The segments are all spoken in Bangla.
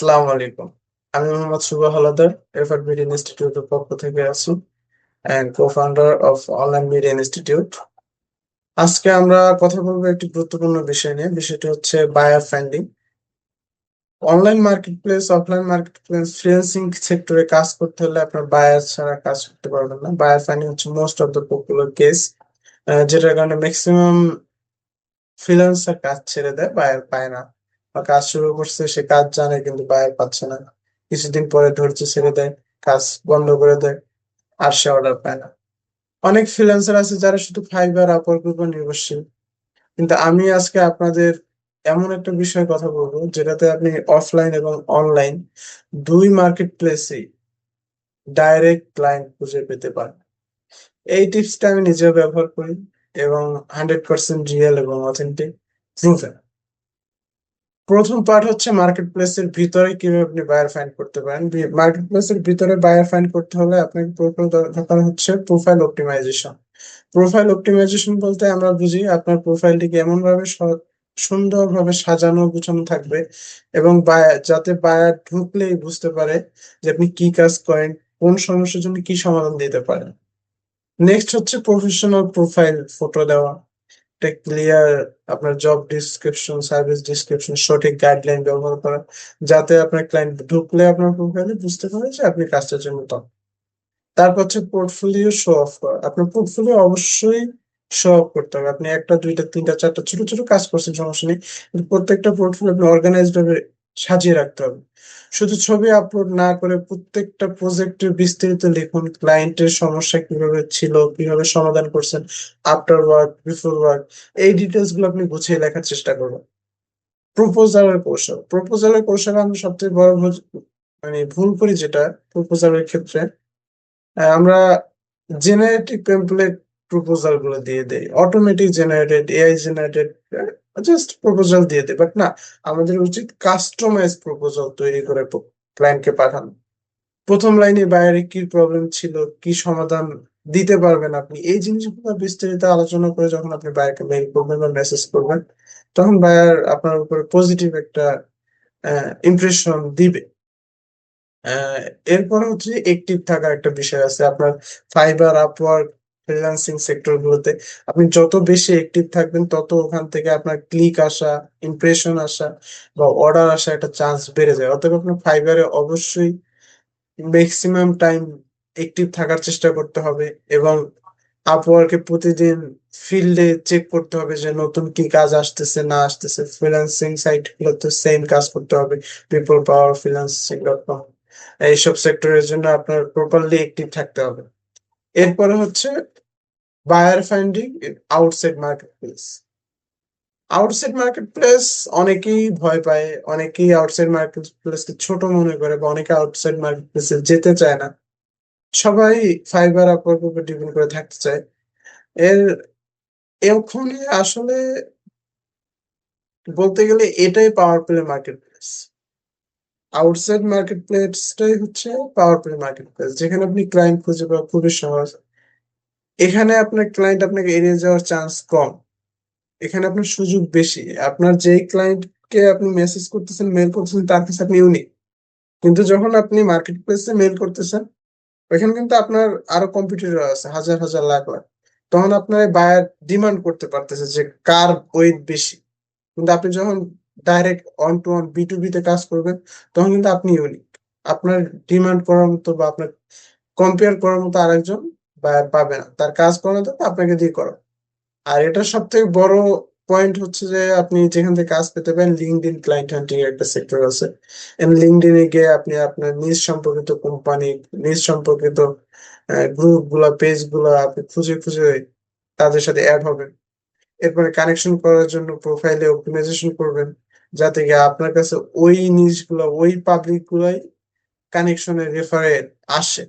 আসসালামু আলাইকুম। আমি মোহাম্মদ শুভ হালাদার এফআর মিডিয়া ইনস্টিটিউটের পক্ষ থেকে আছি and co founder of online media institute আজকে আমরা কথা বলব একটি গুরুত্বপূর্ণ বিষয় নিয়ে, বিষয়টি হচ্ছে buyer finding online marketplace offline marketplace freelancing সেক্টরে কাজ করতে হলে আপনার বায়ার ছাড়া কাজ করতে পারবেন না। বায়ার ফাইন্ডিং হচ্ছে most of the popular case যেটার কারণে ম্যাক্সিমাম ফ্রিল্যান্সার কাজ ছেড়ে দেয় বায়ার পায় না। বা কাজ শুরু করছে, সে কাজ জানে কিন্তু বায়ার পাচ্ছে না। কিছুদিন পরে ধৈর্য ছেড়ে দেয়, কাজ বন্ধ করে দেয়, আর সে অর্ডার পায় না। অনেক ফ্রিল্যান্সার আছে যারা শুধু ফাইবার আপওয়ার্ক উপর নির্ভরশীল। কিন্তু আমি আজকে আপনাদের এমন একটা বিষয়ে কথা বলব, যেটাতে আপনি অফলাইন এবং অনলাইন দুই মার্কেট প্লেসেই ডাইরেক্ট ক্লায়েন্ট খুঁজে পেতে পারেন। এই টিপসটা আমি নিজেও ব্যবহার করি এবং হান্ড্রেড পার্সেন্ট রিয়েল এবং অথেন্টিক প্রুভেন প্রথম পার্ট হচ্ছে মার্কেট প্লেসের ভিতরে কীভাবে আপনি বায়ার ফাইন্ড করতে পারেন। মার্কেট প্লেসের ভিতরে বায়ার ফাইন্ড করতে হলে আপনাকে প্রথম দরকার হচ্ছে প্রোফাইল অপটিমাইজেশন প্রোফাইল অপটিমাইজেশন বলতে আমরা বুঝি আপনার প্রোফাইলটিকে এমন ভাবে সুন্দরভাবে সাজানো, গুছানো থাকবে এবং বায়ার যাতে বায়ার ঢুকলেই বুঝতে পারে যে আপনি কি কাজ করেন, কোন সমস্যার জন্য কি সমাধান দিতে পারেন। নেক্সট হচ্ছে প্রফেশনাল প্রোফাইল ফটো দেওয়া। একটা ক্লিয়ার আপনার জব ডিসক্রিপশন সার্ভিস ডিসক্রিপশন সঠিক গাইডলাইন ব্যবহার করা, যাতে আপনার ক্লায়েন্ট ঢুকলে আপনার প্রোফাইলে বুঝতে পারে যে আপনি কাজটার জন্য তখন তারপর হচ্ছে পোর্টফোলিও শো অফ করা। আপনার পোর্টফোলিও অবশ্যই শো অফ করতে হবে। আপনি একটা, দুইটা, তিনটা, চারটা ছোট ছোট কাজ করছেন, সমস্যা নেই। প্রত্যেকটা পোর্টফোলিও আপনি অর্গানাইজড ভাবে সাজিয়ে রাখতে হবে। শুধু ছবি আপলোড না করে প্রত্যেকটা প্রজেক্টের বিস্তারিত লিখুন ক্লায়েন্টের সমস্যা কীভাবে ছিল, কীভাবে সমাধান করছেন আফটার ওয়ার্ক বিফোর ওয়ার্ক এই ডিটেলসগুলো আপনি গুছিয়ে লেখার চেষ্টা করবেন প্রপোজালের কৌশল প্রপোজালের কৌশল আমরা সবচেয়ে বড় মানে ভুল করি যেটা প্রপোজালের ক্ষেত্রে আমরা জেনারেটিভ টেমপ্লেট প্রপোজালগুলো দিয়ে দেয় automatic generated AI generated just proposal দিয়ে দেয় বাট না, আমাদের উচিত কাস্টমাইজ প্রপোজাল তৈরি করে ক্লায়েন্টকে পাঠানো। প্রথম লাইনে বাইরে কি প্রবলেম ছিল, কি সমাধান দিতে পারবেন আপনি, এই জিনিসগুলো বিস্তারিত আলোচনা করে যখন আপনি বায়ারকে মেইল করবেন বা মেসেজ করবেন, তখন বায়ার আপনার উপরে পজিটিভ একটা ইমপ্রেশন দিবে। এরপরে হচ্ছে একটিভ থাকার একটা বিষয় আছে, আপনার ফাইবার আপওয়ার্ক ফ্রিল্যান্সিং সেক্টর গুলোতে আপনি যত বেশি অ্যাক্টিভ থাকবেন, তত ওখান থেকে আপনার ক্লিক আসা ইমপ্রেশন আসা বা অর্ডার আসা একটা চান্স বেড়ে যায়। অতএব আপনার ফাইবারে অবশ্যই ম্যাক্সিমাম টাইম অ্যাক্টিভ থাকার চেষ্টা করতে হবে এবং আপওয়ার্কে প্রতিদিন ফিল্ডে চেক করতে হবে যে নতুন কি কাজ আসতেছে, না আসতেছে। ফ্রিল্যান্সিং সাইট গুলোতে সেম কাজ করতে হবে। People power freelancing dot com এইসব সেক্টরের জন্য আপনার প্রপারলি অ্যাক্টিভ থাকতে হবে। এরপরে হচ্ছে finding outside marketplace outside marketplace অনেকেই ভয় পায়, অনেকেই আউটসাইড মার্কেট প্লেসকে ছোট মনে করে বা অনেকে আউটসাইড মার্কেট প্লেসে যেতে চায় না। সবাই ফাইবার আপওয়ার্ক উপর ডিপেন্ড করে থাকতে চায়। এর এখানে আসলে বলতে গেলে এটাই power play marketplace outside market প্লেসটাই হচ্ছে পাওয়ার প্লে মার্কেট প্লেস যেখানে আপনি ক্লায়েন্ট খুঁজে পাওয়া খুবই সহজ। এখানে আপনার ক্লায়েন্ট আপনাকে এড়িয়ে যাওয়ার চান্স কম। এখানে আপনার সুযোগ বেশি। আপনার যেই ক্লায়েন্টকে আপনি মেসেজ করতেছেন মেল করতেছেন, তার কাছে আপনি ইউনিক কিন্তু যখন আপনি মার্কেট প্লেসে মেল করতেছেন, ওইখানে কিন্তু আপনার আরও কম্পিটিটর আছে, হাজার হাজার, লাখ লাখ। তখন আপনার বায়ার ডিমান্ড করতে পারতেছে যে কার ওয়েট বেশি। কিন্তু আপনি যখন direct one to one B to B তে কাজ করবেন, তখন কিন্তু আপনি ইউনিক আপনার ডিমান্ড করার মতো বা আপনার কম্পেয়ার করার মতো আরেকজন পাবে না। তার কাজ করানো তো আপনাকে দিয়ে করো। আর এটা সব থেকে বড় পয়েন্ট হচ্ছে যে, আপনি যেখান থেকে কাজ পেতে পারেন লিঙ্কড ইন ক্লায়েন্ট হান্টিং একটা সেক্টর আছে। লিঙ্কড এ গিয়ে আপনি আপনার নিজ সম্পর্কিত কোম্পানি নিজ সম্পর্কিত গ্রুপগুলা পেজগুলা আপনি খুঁজে খুঁজে তাদের সাথে অ্যাড হবেন। এরপরে কানেকশন করার জন্য প্রোফাইলে অপটিমাইজেশন করবেন, যাতে গিয়ে আপনার কাছে ওই নিউজগুলা, ওই পাবলিক গুলাই কানেকশনের রেফারে আসে।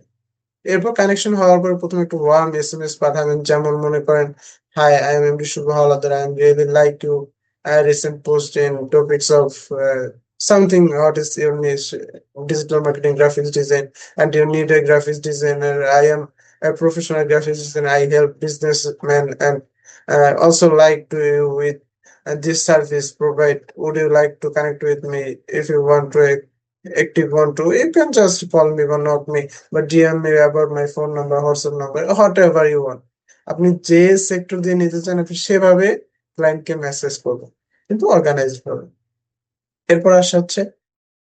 এরপর কানেকশন হওয়ার পর প্রথমে একটু ওয়ার্ম এস এম এস পাঠাবেন যেমন মনে করেন hi I am MD Shubho Howladar I am really like to recent post in topics of something what is your niche digital marketing graphics design and you need a graphics designer i am a professional graphics designer i help businessmen and uh, also like to with uh, this service provide would you like to connect with me if you want to active want to, you can just call me or not me, but DM me about my phone number, WhatsApp number, whatever you want. আপনি যে সেক্টর দিয়ে নিতে চান আপনি সেভাবে ক্লায়েন্টকে মেসেজ করবেন কিন্তু অর্গানাইজ ভাবে এরপর আসা হচ্ছে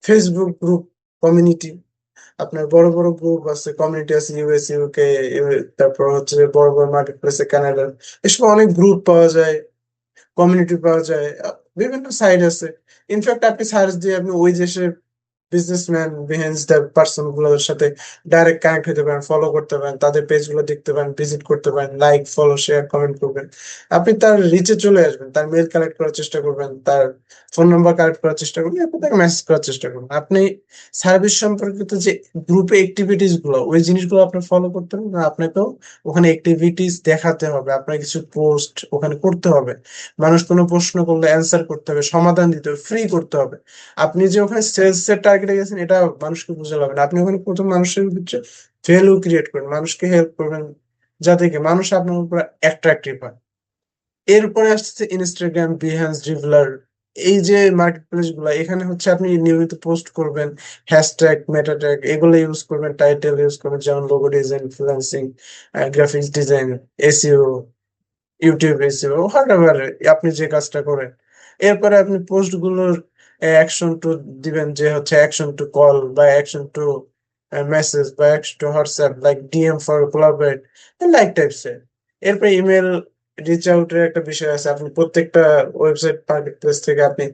ফেসবুক গ্রুপ কমিউনিটি আপনার বড় বড় গ্রুপ আছে কমিউনিটি আছে ইউএস ইউকে তারপর হচ্ছে বড় বড় মার্কেট প্লেসে কানাডা এসব অনেক গ্রুপ পাওয়া যায় কমিউনিটি পাওয়া যায় বিভিন্ন সাইট আছে। ইনফ্যাক্ট আপনি সার্চ দিয়ে আপনি ওই দেশের বিজনেসম্যান বিহেন্স দ্য পার্সনগুলোর সাথে ডাইরেক্ট কানেক্ট হতে পারেন ফলো করতে পারেন, তাদের পেজগুলো দেখতে পারেন ভিজিট করতে পারেন লাইক ফলো শেয়ার কমেন্ট করবেন। আপনি তার রিচে চলে আসবেন, তার মেল কালেক্ট করার চেষ্টা করবেন, তার ফোন নাম্বার কালেক্ট করার চেষ্টা করবেন আপনি তাকে মেসেজ করার চেষ্টা করবেন। আপনি সার্ভিস সম্পর্কিত যে গ্রুপে অ্যাক্টিভিটিসগুলো, ওই জিনিসগুলো আপনি ফলো করতে হবে আপনাকেও ওখানে অ্যাক্টিভিটিস দেখাতে হবে আপনার কিছু পোস্ট ওখানে করতে হবে। মানুষ কোনো প্রশ্ন করলে অ্যান্সার করতে হবে, সমাধান দিতে হবে ফ্রি করতে হবে। আপনি যে ওখানে সেলস এর টার্গেটে গেছেন, এটা মানুষকে বুঝে হবে না। আপনি ওখানে প্রথম মানুষের ভিতরে ভ্যালু ক্রিয়েট করবেন মানুষকে হেল্প করবেন যাতে কি মানুষ আপনার উপর অ্যাট্রাক্টিভ হয়। এরপরে আসছে ইনস্টাগ্রাম বিহান্স রিভলার এই যে মার্কেট প্লেসগুলো, এখানে হচ্ছে আপনি নিয়মিত পোস্ট করবেন হ্যাশট্যাগ মেটা ট্যাগ এগুলো ইউজ করবেন টাইটেল ইউজ করবেন, যেমন logo design freelancing graphics design SEO YouTube SEO whatever আপনি যে কাজটা করেন। এরপরে আপনি পোস্টগুলোর অ্যাকশন টু দিবেন যে হচ্ছে অ্যাকশন টু কল বা অ্যাকশন টু মেসেজ বা action to WhatsApp like DM for collaborate like types এর। এরপরে ইমেল রিচ আউটের একটা বিষয় আছে। আপনি প্রত্যেকটা ওয়েবসাইট মার্কেট প্লেস থেকে আপনি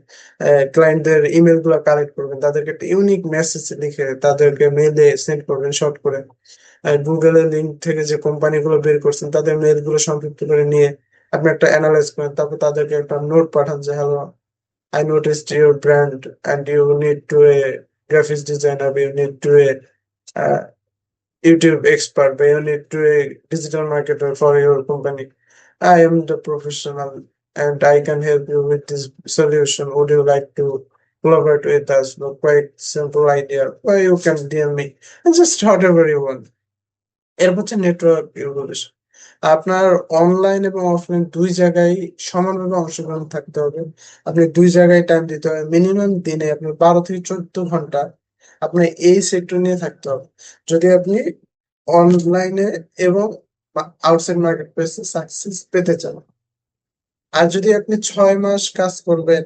ক্লায়েন্টদের ইমেলগুলো কালেক্ট করবেন। তাদেরকে একটা ইউনিক মেসেজ লিখে তাদেরকে মেলে সেন্ড করবেন শর্ট করে। গুগলের লিঙ্ক থেকে যে কোম্পানিগুলো বের করছেন, তাদের মেলগুলো সংক্ষিপ্ত করে নিয়ে আপনি একটা অ্যানালাইজ করেন। তারপর তাদেরকে একটা নোট পাঠান যে hello I noticed your brand and you need to a graphics designer, you need to a uh, YouTube expert, but you need to a digital marketer for your company. I am the professional and I can help you with this solution. Would you like to collaborate with us? No, quite simple idea. Or you can DM me and just whatever you want. এর হচ্ছে নেটওয়ার্ক ইভলিউশন আপনার অনলাইন এবং অফলাইন দুই জায়গায় সমানভাবে অংশগ্রহণ থাকতে হবে। আপনি দুই জায়গায় টাইম দিতে হবে। মিনিমাম দিনে আপনার বারো থেকে চোদ্দ ঘণ্টা আপনার এই সেক্টর নিয়ে থাকতে হবে। যদি আপনি অনলাইনে এবং আউটসাইড মার্কেট প্লেসে সাকসেস পেতে চান। আর যদি আপনি ছয় মাস কাজ করবেন,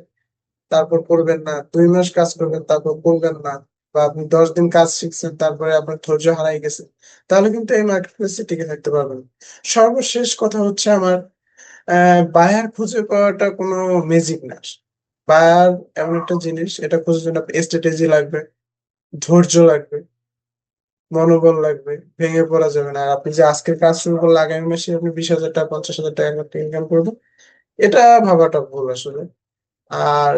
তারপর করবেন না, দুই মাস কাজ করবেন, তারপর করবেন না বা আপনি দশ দিন কাজ শিখছেন, তারপরে আপনার ধৈর্য হারাই গেছে, তাহলে কিন্তু এই মার্কেট প্লেসে টিকে থাকতে পারবেন। সর্বশেষ কথা হচ্ছে আমার বায়ার খুঁজে পাওয়াটা কোনো ম্যাজিক না। বায়ার এমন একটা জিনিস, এটা খুঁজে জন্য স্ট্র্যাটেজি লাগবে, ধৈর্য লাগবে, মনোবল লাগবে, ভেঙে পড়া যাবে না। আর আপনি যে আজকের কাজ শুরু করলে আগামী মাসে আপনি বিশ হাজার টাকা, পঞ্চাশ হাজার টাকা ইনকাম করবেন, এটা ভাবাটা ভুল আসলে। আর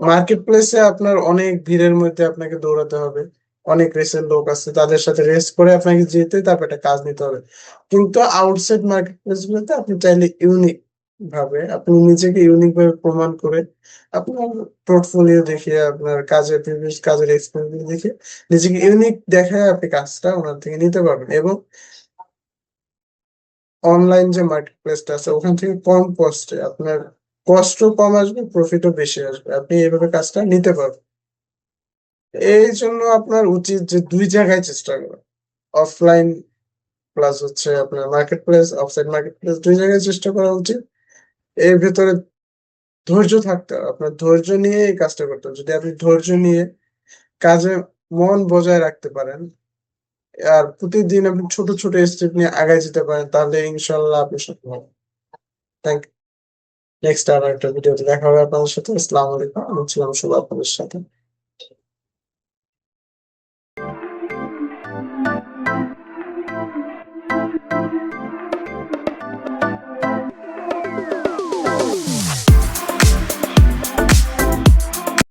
মার্কেট প্লেসে আপনার অনেক ভিড়ের মধ্যে আপনাকে দৌড়াতে হবে। অনেক রেসের লোক আছে, তাদের সাথে রেস করে আপনাকে যেতে তারপর একটা কাজ নিতে হবে। কিন্তু আউটসাইড মার্কেট প্লেস গুলোতে আপনি চাইলে ইউনিক ভাবে, আপনি নিজেকে ইউনিক ভাবে প্রমাণ করে আপনার পোর্টফোলিও দেখে, আপনার কাজের প্রিভিয়াস কাজের এক্সপিরিয়েন্স দেখে নিজেকে ইউনিক দেখায় আপনি কাজটা ওনার থেকে নিতে পারবেন। এবং অনলাইন যে মার্কেট প্লেসটা আছে, ওখান থেকে কম কস্টে আপনার কষ্ট কম আসবে প্রফিটও বেশি আসবে। আপনি এইভাবে কাজটা নিতে পারবেন। এই জন্য আপনার উচিত যে দুই জায়গায় চেষ্টা করা। অফলাইন প্লাস হচ্ছে আপনার marketplace offside marketplace দুই জায়গায় চেষ্টা করা উচিত। এর ভেতরে ধৈর্য থাকতে হবে। আপনার ধৈর্য নিয়ে এই কাজটা করতে হবে। যদি আপনি ধৈর্য নিয়ে কাজে মন বজায় রাখতে পারেন, আর প্রতিদিন আপনি ছোট ছোট স্টেপ নিয়ে আগায় যেতে পারেন, তাহলে ইনশাল্লাহ আপনি সফল হবেন। থ্যাংক ইউ নেক্সট আর একটা ভিডিওতে দেখা হবে আপনাদের সাথে আসসালামু আলাইকুম আমি ছিলাম শুভ আপনাদের সাথে